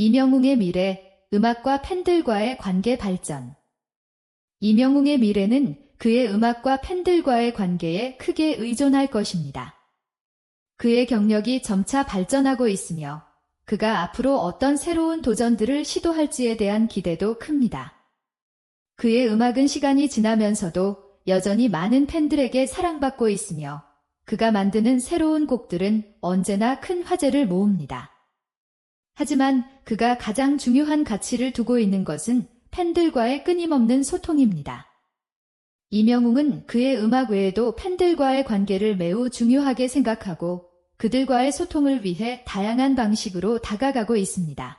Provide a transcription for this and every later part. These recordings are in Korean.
이명웅의 미래, 음악과 팬들과의 관계 발전. 이명웅의 미래는 그의 음악과 팬들과의 관계에 크게 의존할 것입니다. 그의 경력이 점차 발전하고 있으며 그가 앞으로 어떤 새로운 도전들을 시도할지에 대한 기대도 큽니다. 그의 음악은 시간이 지나면서도 여전히 많은 팬들에게 사랑받고 있으며 그가 만드는 새로운 곡들은 언제나 큰 화제를 모읍니다. 하지만 그가 가장 중요한 가치를 두고 있는 것은 팬들과의 끊임없는 소통입니다. 이명웅은 그의 음악 외에도 팬들과의 관계를 매우 중요하게 생각하고 그들과의 소통을 위해 다양한 방식으로 다가가고 있습니다.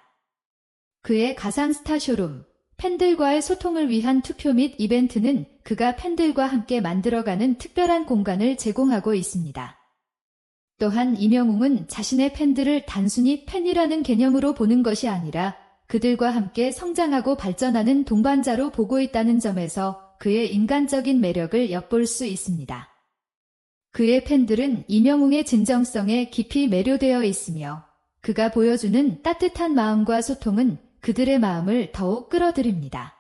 그의 가상 스타 쇼룸, 팬들과의 소통을 위한 투표 및 이벤트는 그가 팬들과 함께 만들어가는 특별한 공간을 제공하고 있습니다. 또한 이명웅은 자신의 팬들을 단순히 팬이라는 개념으로 보는 것이 아니라 그들과 함께 성장하고 발전하는 동반자로 보고 있다는 점에서 그의 인간적인 매력을 엿볼 수 있습니다. 그의 팬들은 이명웅의 진정성에 깊이 매료되어 있으며 그가 보여주는 따뜻한 마음과 소통은 그들의 마음을 더욱 끌어들입니다.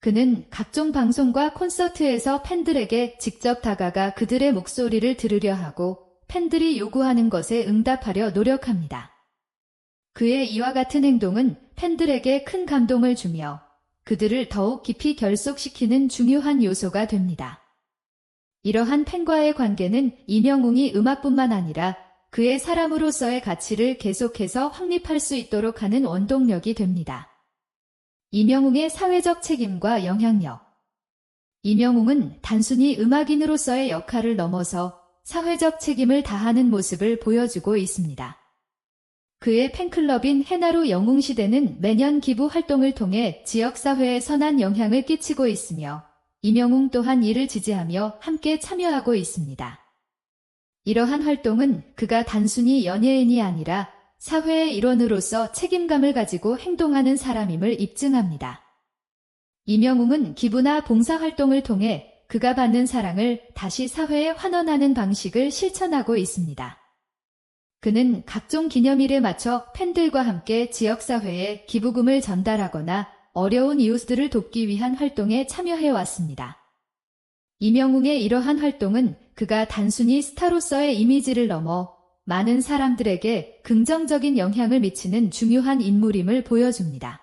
그는 각종 방송과 콘서트에서 팬들에게 직접 다가가 그들의 목소리를 들으려 하고 팬들이 요구하는 것에 응답하려 노력합니다. 그의 이와 같은 행동은 팬들에게 큰 감동을 주며 그들을 더욱 깊이 결속시키는 중요한 요소가 됩니다. 이러한 팬과의 관계는 이명웅이 음악뿐만 아니라 그의 사람으로서의 가치를 계속해서 확립할 수 있도록 하는 원동력이 됩니다. 이명웅의 사회적 책임과 영향력 이명웅은 단순히 음악인으로서의 역할을 넘어서 사회적 책임을 다하는 모습을 보여주고 있습니다. 그의 팬클럽인 해나루 영웅시대는 매년 기부 활동을 통해 지역사회에 선한 영향을 끼치고 있으며 이명웅 또한 이를 지지하며 함께 참여하고 있습니다. 이러한 활동은 그가 단순히 연예인이 아니라 사회의 일원으로서 책임감을 가지고 행동하는 사람임을 입증합니다. 이명웅은 기부나 봉사활동을 통해 그가 받는 사랑을 다시 사회에 환원하는 방식을 실천하고 있습니다. 그는 각종 기념일에 맞춰 팬들과 함께 지역사회에 기부금을 전달하거나 어려운 이웃들을 돕기 위한 활동에 참여해 왔습니다. 이명웅의 이러한 활동은 그가 단순히 스타로서의 이미지를 넘어 많은 사람들에게 긍정적인 영향을 미치는 중요한 인물임을 보여줍니다.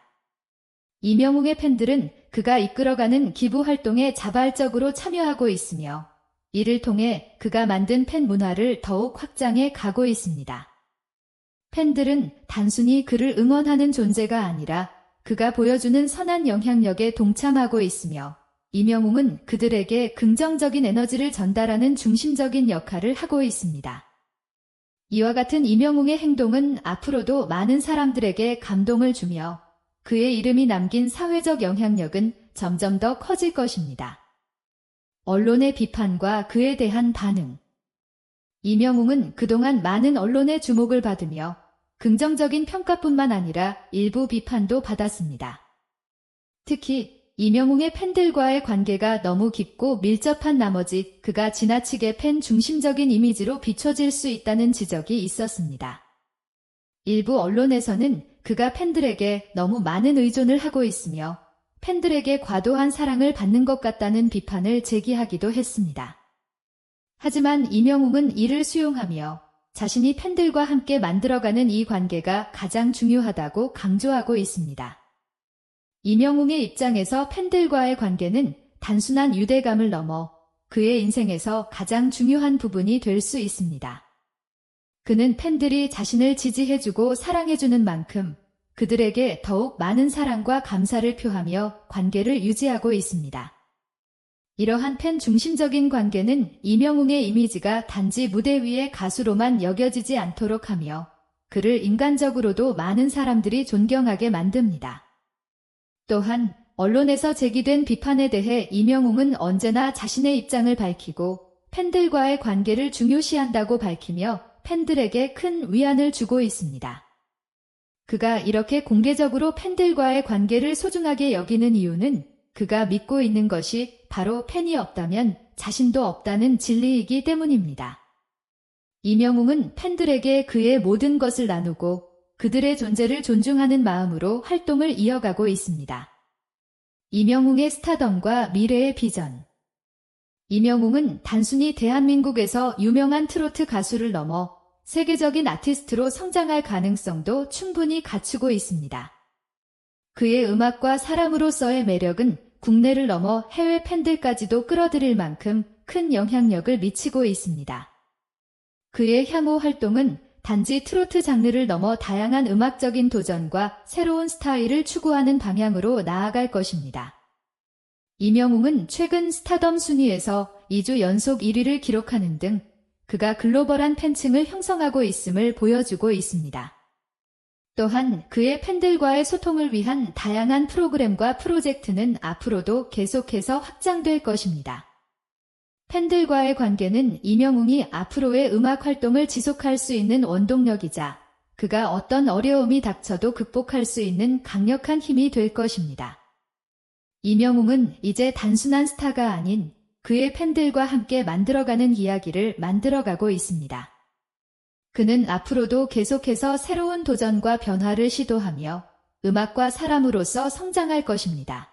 이명웅의 팬들은 그가 이끌어가는 기부 활동에 자발적으로 참여하고 있으며 이를 통해 그가 만든 팬 문화를 더욱 확장해 가고 있습니다. 팬들은 단순히 그를 응원하는 존재가 아니라 그가 보여주는 선한 영향력에 동참하고 있으며 이명웅은 그들에게 긍정적인 에너지를 전달하는 중심적인 역할을 하고 있습니다. 이와 같은 이명웅의 행동은 앞으로도 많은 사람들에게 감동을 주며 그의 이름이 남긴 사회적 영향력은 점점 더 커질 것입니다. 언론의 비판과 그에 대한 반응. 이명웅은 그동안 많은 언론의 주목을 받으며 긍정적인 평가뿐만 아니라 일부 비판도 받았습니다. 특히 이명웅의 팬들과의 관계가 너무 깊고 밀접한 나머지 그가 지나치게 팬 중심적인 이미지로 비춰질 수 있다는 지적이 있었습니다. 일부 언론에서는 그가 팬들에게 너무 많은 의존을 하고 있으며 팬들에게 과도한 사랑을 받는 것 같다는 비판을 제기하기도 했습니다. 하지만 이명웅은 이를 수용하며 자신이 팬들과 함께 만들어가는 이 관계가 가장 중요하다고 강조하고 있습니다. 이명웅의 입장에서 팬들과의 관계는 단순한 유대감을 넘어 그의 인생에서 가장 중요한 부분이 될 수 있습니다. 그는 팬들이 자신을 지지해주고 사랑해주는 만큼 그들에게 더욱 많은 사랑과 감사를 표하며 관계를 유지하고 있습니다. 이러한 팬 중심적인 관계는 이명웅의 이미지가 단지 무대 위의 가수로만 여겨지지 않도록 하며 그를 인간적으로도 많은 사람들이 존경하게 만듭니다. 또한 언론에서 제기된 비판에 대해 이명웅은 언제나 자신의 입장을 밝히고 팬들과의 관계를 중요시한다고 밝히며 팬들에게 큰 위안을 주고 있습니다. 그가 이렇게 공개적으로 팬들과의 관계를 소중하게 여기는 이유는 그가 믿고 있는 것이 바로 팬이 없다면 자신도 없다는 진리이기 때문입니다. 이명웅은 팬들에게 그의 모든 것을 나누고 그들의 존재를 존중하는 마음으로 활동을 이어가고 있습니다. 이명웅의 스타덤과 미래의 비전 이명웅은 단순히 대한민국에서 유명한 트로트 가수를 넘어 세계적인 아티스트로 성장할 가능성도 충분히 갖추고 있습니다. 그의 음악과 사람으로서의 매력은 국내를 넘어 해외 팬들까지도 끌어들일 만큼 큰 영향력을 미치고 있습니다. 그의 향후 활동은 단지 트로트 장르를 넘어 다양한 음악적인 도전과 새로운 스타일을 추구하는 방향으로 나아갈 것입니다. 이명웅은 최근 스타덤 순위에서 2주 연속 1위를 기록하는 등 그가 글로벌한 팬층을 형성하고 있음을 보여주고 있습니다. 또한 그의 팬들과의 소통을 위한 다양한 프로그램과 프로젝트는 앞으로도 계속해서 확장될 것입니다. 팬들과의 관계는 이명웅이 앞으로의 음악 활동을 지속할 수 있는 원동력이자 그가 어떤 어려움이 닥쳐도 극복할 수 있는 강력한 힘이 될 것입니다. 이명웅은 이제 단순한 스타가 아닌 그의 팬들과 함께 만들어가는 이야기를 만들어가고 있습니다. 그는 앞으로도 계속해서 새로운 도전과 변화를 시도하며 음악과 사람으로서 성장할 것입니다.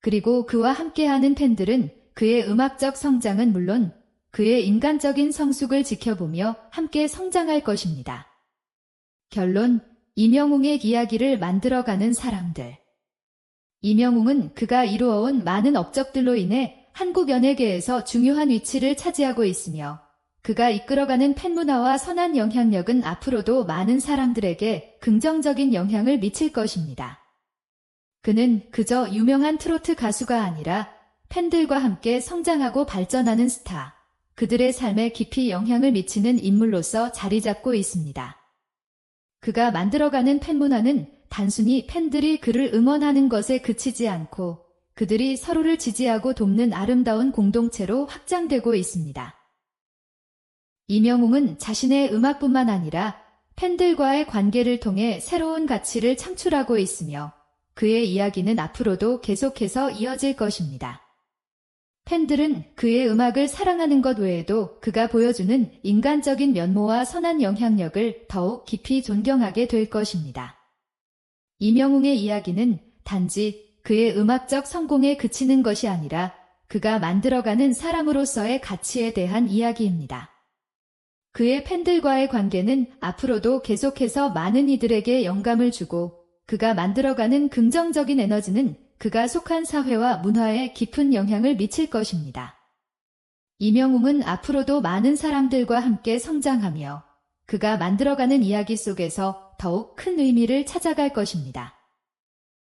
그리고 그와 함께하는 팬들은 그의 음악적 성장은 물론 그의 인간적인 성숙을 지켜보며 함께 성장할 것입니다. 결론, 이명웅의 이야기를 만들어가는 사람들. 이명웅은 그가 이루어온 많은 업적들로 인해 한국 연예계에서 중요한 위치를 차지하고 있으며 그가 이끌어가는 팬문화와 선한 영향력은 앞으로도 많은 사람들에게 긍정적인 영향을 미칠 것입니다. 그는 그저 유명한 트로트 가수가 아니라 팬들과 함께 성장하고 발전하는 스타, 그들의 삶에 깊이 영향을 미치는 인물로서 자리 잡고 있습니다. 그가 만들어가는 팬문화는 단순히 팬들이 그를 응원하는 것에 그치지 않고 그들이 서로를 지지하고 돕는 아름다운 공동체로 확장되고 있습니다. 이명웅은 자신의 음악뿐만 아니라 팬들과의 관계를 통해 새로운 가치를 창출하고 있으며 그의 이야기는 앞으로도 계속해서 이어질 것입니다. 팬들은 그의 음악을 사랑하는 것 외에도 그가 보여주는 인간적인 면모와 선한 영향력을 더욱 깊이 존경하게 될 것입니다. 이명웅의 이야기는 단지 그의 음악적 성공에 그치는 것이 아니라 그가 만들어가는 사람으로서의 가치에 대한 이야기입니다. 그의 팬들과의 관계는 앞으로도 계속해서 많은 이들에게 영감을 주고 그가 만들어가는 긍정적인 에너지는 그가 속한 사회와 문화에 깊은 영향을 미칠 것입니다. 이명웅은 앞으로도 많은 사람들과 함께 성장하며 그가 만들어가는 이야기 속에서 더욱 큰 의미를 찾아갈 것입니다.